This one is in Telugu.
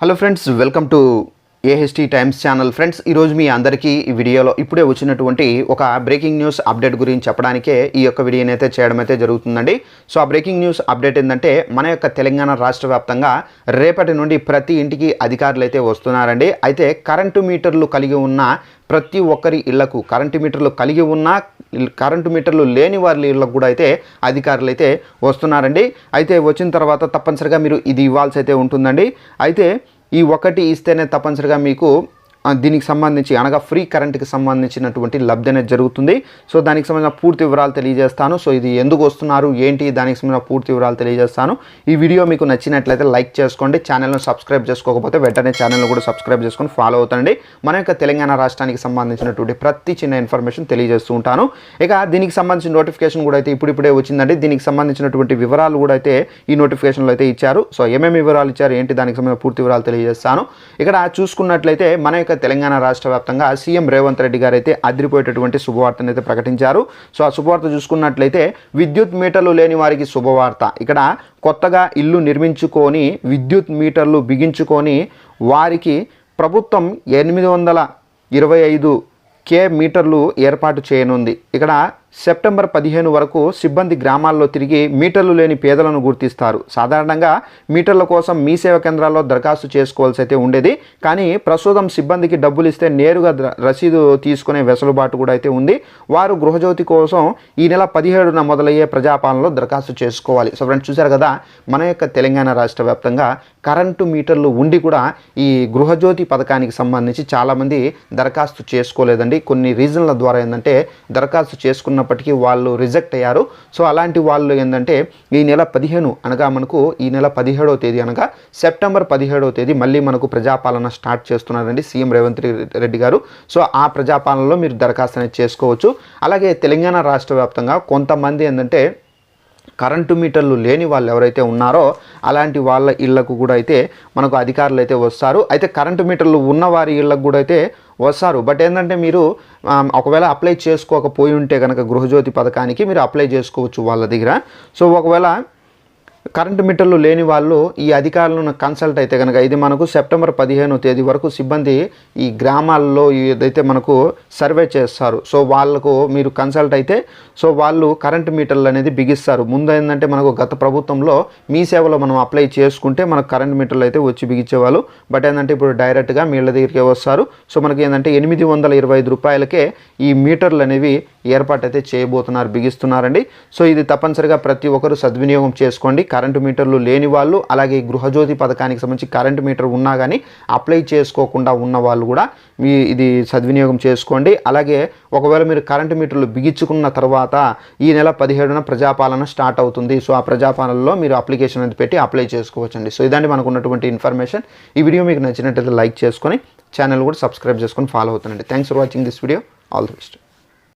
Hello friends welcome to AHT times channel. Friends ఈరోజు మీ అందరికీ ఈ వీడియోలో ఇప్పుడే వచ్చినటువంటి ఒక బ్రేకింగ్ న్యూస్ అప్డేట్ గురించి చెప్పడానికే ఈ యొక్క వీడియోని అయితే చేయడం అయితే జరుగుతుందండి. సో ఆ బ్రేకింగ్ న్యూస్ అప్డేట్ ఏంటంటే మన యొక్క తెలంగాణ రాష్ట్ర వ్యాప్తంగా రేపటి నుండి ప్రతి ఇంటికి అధికారులు అయితే వస్తున్నారండి. అయితే కరెంటు మీటర్లు కలిగి ఉన్న ప్రతి ఒక్కరి ఇళ్ళకు కరెంటు మీటర్లు కలిగి ఉన్న కరెంటు మీటర్లు లేని వారి కూడా అయితే అధికారులు అయితే వస్తున్నారండి. అయితే వచ్చిన తర్వాత తప్పనిసరిగా మీరు ఇది ఇవ్వాల్సి అయితే ఉంటుందండి. అయితే ఈ ఒకటి ఇస్తేనే తప్పనిసరిగా మీకు దీనికి సంబంధించి అనగా ఫ్రీ కరెంట్కి సంబంధించినటువంటి లబ్ధి అనేది జరుగుతుంది. సో దానికి సంబంధించిన పూర్తి వివరాలు తెలియజేస్తాను. సో ఇది ఎందుకు వస్తున్నారు ఏంటి దానికి సంబంధించిన పూర్తి వివరాలు తెలియజేస్తాను. ఈ వీడియో మీకు నచ్చినట్లయితే లైక్ చేసుకోండి. ఛానల్ను సబ్స్క్రైబ్ చేసుకోకపోతే వెంటనే ఛానల్ను కూడా సబ్స్క్రైబ్ చేసుకొని ఫాలో అవుతండి. మన యొక్క తెలంగాణ రాష్ట్రానికి సంబంధించినటువంటి ప్రతి చిన్న ఇన్ఫర్మేషన్ తెలియజేస్తూ ఉంటాను. ఇక దీనికి సంబంధించిన నోటిఫికేషన్ కూడా అయితే ఇప్పుడిప్పుడే వచ్చిందండి. దీనికి సంబంధించినటువంటి వివరాలు కూడా అయితే ఈ నోటిఫికేషన్లో అయితే ఇచ్చారు. సో ఏమేమి వివరాలు ఇచ్చారు ఏంటి దానికి సంబంధించిన పూర్తి వివరాలు తెలియజేస్తాను. ఇక్కడ చూసుకున్నట్లయితే మన యొక్క తెలంగాణ రాష్ట్ర వ్యాప్తంగా సీఎం రేవంత్ రెడ్డి గారు అయితే అదిరిపోయేటటువంటి శుభవార్తను అయితే ప్రకటించారు. సో ఆ శుభవార్త చూసుకున్నట్లయితే విద్యుత్ మీటర్లు లేని వారికి శుభవార్త. ఇక్కడ కొత్తగా ఇల్లు నిర్మించుకొని విద్యుత్ మీటర్లు బిగించుకొని వారికి ప్రభుత్వం ఎనిమిది వందల ఇరవై ఐదు కే మీటర్లు ఏర్పాటు చేయనుంది. ఇక్కడ సెప్టెంబర్ పదిహేను వరకు సిబ్బంది గ్రామాల్లో తిరిగి మీటర్లు లేని పేదలను గుర్తిస్తారు. సాధారణంగా మీటర్ల కోసం మీ సేవ కేంద్రాల్లో దరఖాస్తు చేసుకోవాల్సి అయితే ఉండేది. కానీ ప్రస్తుతం సిబ్బందికి డబ్బులు ఇస్తే నేరుగా రసీదు తీసుకునే వెసులుబాటు కూడా అయితే ఉంది. వారు గృహజ్యోతి కోసం ఈ నెల పదిహేడున మొదలయ్యే ప్రజాపాలనలో దరఖాస్తు చేసుకోవాలి. సో ఫ్రెండ్స్ చూశారు కదా? మన యొక్క తెలంగాణ రాష్ట్ర వ్యాప్తంగా కరెంటు మీటర్లు ఉండి కూడా ఈ గృహజ్యోతి పథకానికి సంబంధించి చాలామంది దరఖాస్తు చేసుకోలేదండి. కొన్ని రీజన్ల ద్వారా ఏంటంటే దరఖాస్తు చేసుకున్న ఉన్నప్పటికీ వాళ్ళు రిజెక్ట్ అయ్యారు. సో అలాంటి వాళ్ళు ఏంటంటే ఈ నెల పదిహేను అనగా మనకు ఈ నెల పదిహేడవ తేదీ అనగా సెప్టెంబర్ పదిహేడవ తేదీ మళ్ళీ మనకు ప్రజాపాలన స్టార్ట్ చేస్తున్నారండి సీఎం రేవంత్ రెడ్డి గారు. సో ఆ ప్రజాపాలనలో మీరు దరఖాస్తు అనేది చేసుకోవచ్చు. అలాగే తెలంగాణ రాష్ట్ర వ్యాప్తంగా కొంతమంది ఏంటంటే కరెంటు మీటర్లు లేని వాళ్ళు ఎవరైతే ఉన్నారో అలాంటి వాళ్ళ ఇళ్ళకు కూడా అయితే మనకు అధికారులు అయితే వస్తారు. అయితే కరెంటు మీటర్లు ఉన్న వారి ఇళ్ళకు కూడా అయితే వస్తారు. బట్ ఏంటంటే మీరు ఒకవేళ అప్లై చేసుకోకపోయి ఉంటే కనుక గృహజ్యోతి పథకానికి మీరు అప్లై చేసుకోవచ్చు వాళ్ళ దగ్గర. సో ఒకవేళ కరెంటు మీటర్లు లేని వాళ్ళు ఈ అధికారులను కన్సల్ట్ అయితే కనుక ఇది మనకు సెప్టెంబర్ పదిహేను తేదీ వరకు సిబ్బంది ఈ గ్రామాల్లో ఏదైతే మనకు సర్వే చేస్తారు సో వాళ్ళకు మీరు కన్సల్ట్ అయితే సో వాళ్ళు కరెంటు మీటర్లు అనేది బిగిస్తారు. ముందు ఏంటంటే మనకు గత ప్రభుత్వంలో మీ సేవలో మనం అప్లై చేసుకుంటే మనకు కరెంటు మీటర్లు అయితే వచ్చి బిగించేవాళ్ళు. బట్ ఏంటంటే ఇప్పుడు డైరెక్ట్గా మీళ్ళ దగ్గరికి వస్తారు. సో మనకి ఏంటంటే ఎనిమిది వందల ఇరవై ఐదు రూపాయలకే ఈ మీటర్లు అనేవి ఏర్పాటు అయితే చేయబోతున్నారు బిగిస్తున్నారండి. సో ఇది తప్పనిసరిగా ప్రతి ఒక్కరు సద్వినియోగం చేసుకోండి. కరెంటు మీటర్లు లేని వాళ్ళు అలాగే గృహజ్యోతి పథకానికి సంబంధించి కరెంటు మీటర్ ఉన్నా కానీ అప్లై చేసుకోకుండా ఉన్న వాళ్ళు కూడా మీ ఇది సద్వినియోగం చేసుకోండి. అలాగే ఒకవేళ మీరు కరెంటు మీటర్లు బిగించుకున్న తర్వాత ఈ నెల పదిహేడున ప్రజాపాలన స్టార్ట్ అవుతుంది. సో ఆ ప్రజాపాలనలో మీరు అప్లికేషన్ అనేది పెట్టి అప్లై చేసుకోవచ్చండి. సో ఇదండి మనకు ఉన్నటువంటి ఇన్ఫర్మేషన్. ఈ వీడియో మీకు నచ్చినట్లయితే లైక్ చేసుకొని ఛానల్ కూడా సబ్స్క్రైబ్ చేసుకొని ఫాలో అవుతుందండి thanks for watching this video. All the best.